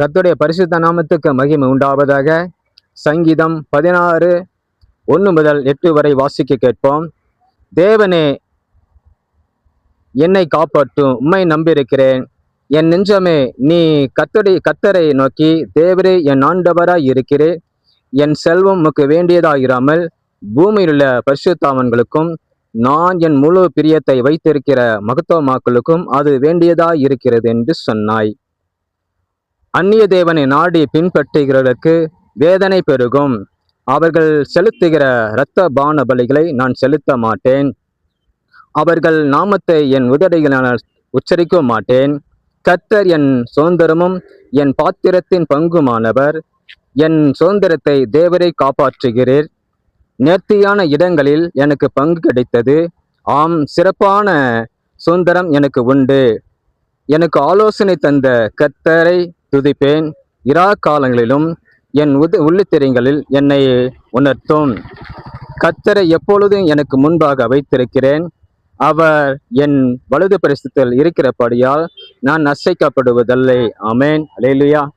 கத்துடைய பரிசுத்த நாமத்துக்கு மகிமை உண்டாவதாக. சங்கீதம் பதினாறு ஒன்று முதல் எட்டு வரை வாசிக்க கேட்போம். தேவனே என்னை காப்பாற்றும் உம்மை நம்பியிருக்கிறேன். என் நெஞ்சமே நீ கத்தடி கத்தரை நோக்கி தேவரே என் ஆண்டவராய் இருக்கிறேன் என் செல்வம் உமக்கு வேண்டியதாயிராமல் பூமியிலுள்ள பரிசுத்தாமன்களுக்கும் நான் என் முழு பிரியத்தை வைத்திருக்கிற மகத்துவமாக்களுக்கும் அது வேண்டியதாய் இருக்கிறது என்று சொன்னாய். அந்நிய தேவனை நாடி பின்பற்றுகிறவர்களுக்கு வேதனை பெருகும். அவர்கள் செலுத்துகிற இரத்த பான பலிகளை நான் செலுத்த மாட்டேன். அவர்கள் நாமத்தை என் உதடுகளால் உச்சரிக்க மாட்டேன். கத்தர் என் சுதந்திரமும் என் பாத்திரத்தின் பங்குமானவர். என் சுதந்திரத்தை தேவரை காப்பாற்றுகிறீர். நேர்த்தியான இடங்களில் எனக்கு பங்கு கிடைத்தது. ஆம் சிறப்பான சுதந்திரம் எனக்கு உண்டு. எனக்கு ஆலோசனை தந்த கத்தரை துதிப்பேன். இரா காலங்களிலும் என் உது உள்ளித்திரைகளில் என்னை உணர்த்தும். கத்தரை எப்பொழுதும் எனக்கு முன்பாக வைத்திருக்கிறேன். அவர் என் வலது பரிசுத்தில் இருக்கிறபடியால் நான் அசைக்கப்படுவதில்லை. ஆமென். அல்லேலூயா